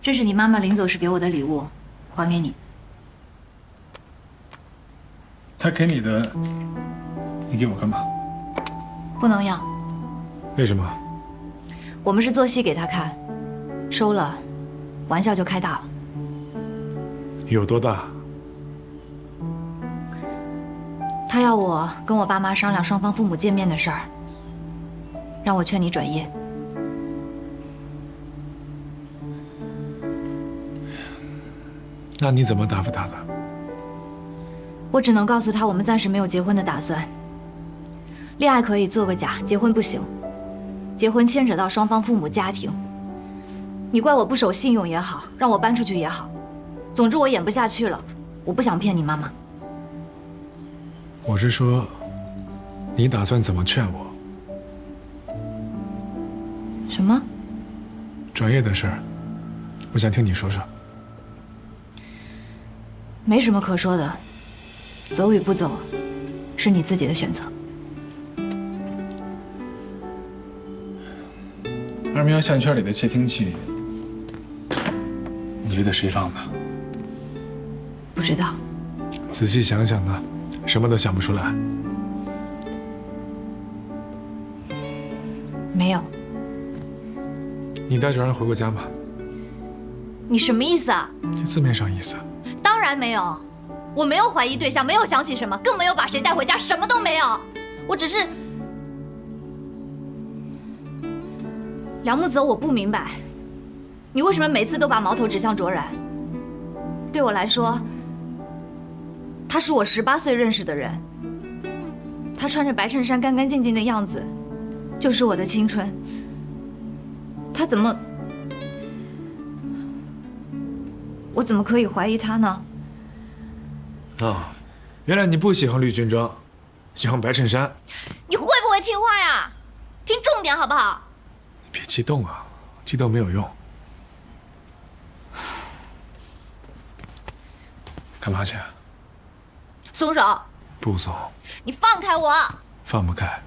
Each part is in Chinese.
这是你妈妈临走时给我的礼物，还给你。她给你的，你给我干嘛？不能要，为什么？我们是做戏给他看，收了，玩笑就开大了。有多大？他要我跟我爸妈商量双方父母见面的事儿，让我劝你转业。那你怎么答复他的？我只能告诉他，我们暂时没有结婚的打算。恋爱可以做个假，结婚不行。结婚牵扯到双方父母家庭，你怪我不守信用也好，让我搬出去也好，总之我演不下去了。我不想骗你妈妈。我是说，你打算怎么劝我？什么？转业的事儿，我想听你说说。没什么可说的，走与不走，是你自己的选择。二喵项圈里的窃听器，你觉得谁放的？不知道。仔细想想呢，什么都想不出来。没有。你带着人回过家吗？你什么意思啊？就字面上意思。当然没有，我没有怀疑对象，没有想起什么，更没有把谁带回家，什么都没有。我只是梁木泽，我不明白，你为什么每次都把矛头指向卓然？对我来说，他是我十八岁认识的人，他穿着白衬衫干干净净的样子，就是我的青春。他怎么？我怎么可以怀疑他呢？哦，原来你不喜欢绿军装，喜欢白衬衫。你会不会听话呀？听重点好不好？你别激动啊，激动没有用。干嘛去？松手！不松。你放开我！放不开。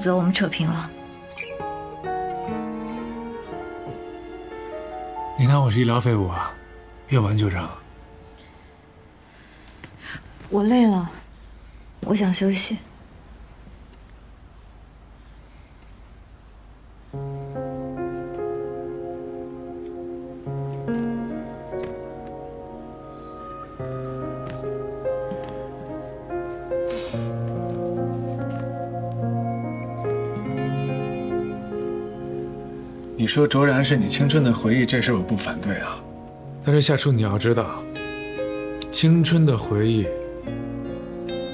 则我们扯平了。你当我是医疗废物啊？用完就扔。我累了，我想休息。你说卓然是你青春的回忆，这事我不反对啊。但是夏初，你要知道，青春的回忆，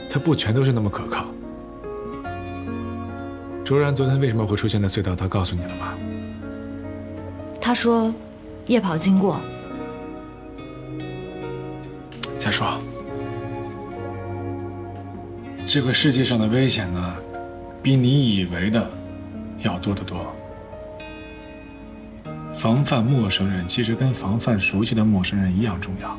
它不全都是那么可靠。卓然昨天为什么会出现在隧道？他告诉你了吗？他说，夜跑经过。夏初，这个世界上的危险呢，比你以为的要多得多。防范陌生人，其实跟防范熟悉的陌生人一样重要。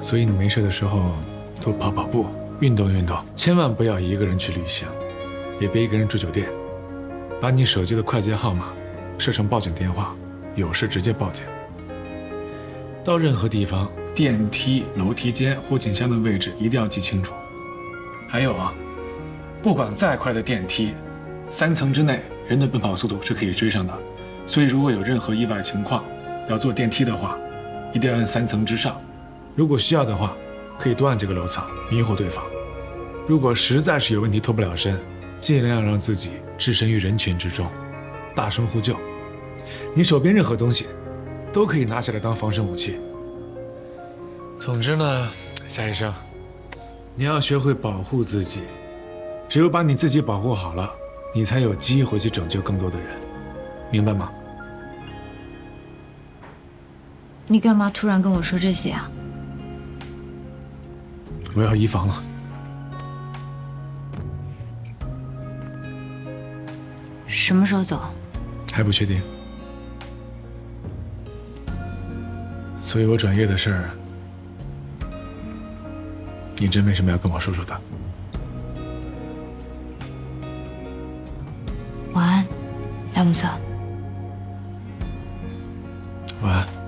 所以你没事的时候多跑跑步，运动运动，千万不要一个人去旅行，也别一个人住酒店。把你手机的快捷号码设成报警电话，有事直接报警。到任何地方，电梯、楼梯间、护颈箱的位置一定要记清楚。还有啊，不管再快的电梯，三层之内人的奔跑速度是可以追上的。所以，如果有任何意外情况，要坐电梯的话，一定要按三层之上。如果需要的话，可以多按几个楼层，迷惑对方。如果实在是有问题脱不了身，尽量让自己置身于人群之中，大声呼救。你手边任何东西，都可以拿下来当防身武器。总之呢，夏医生，你要学会保护自己，只有把你自己保护好了，你才有机会去拯救更多的人，明白吗？你干嘛突然跟我说这些啊？我要移防了，什么时候走？还不确定，所以我转业的事儿，你真没什么要跟我说说的？晚安，梁木色。晚安。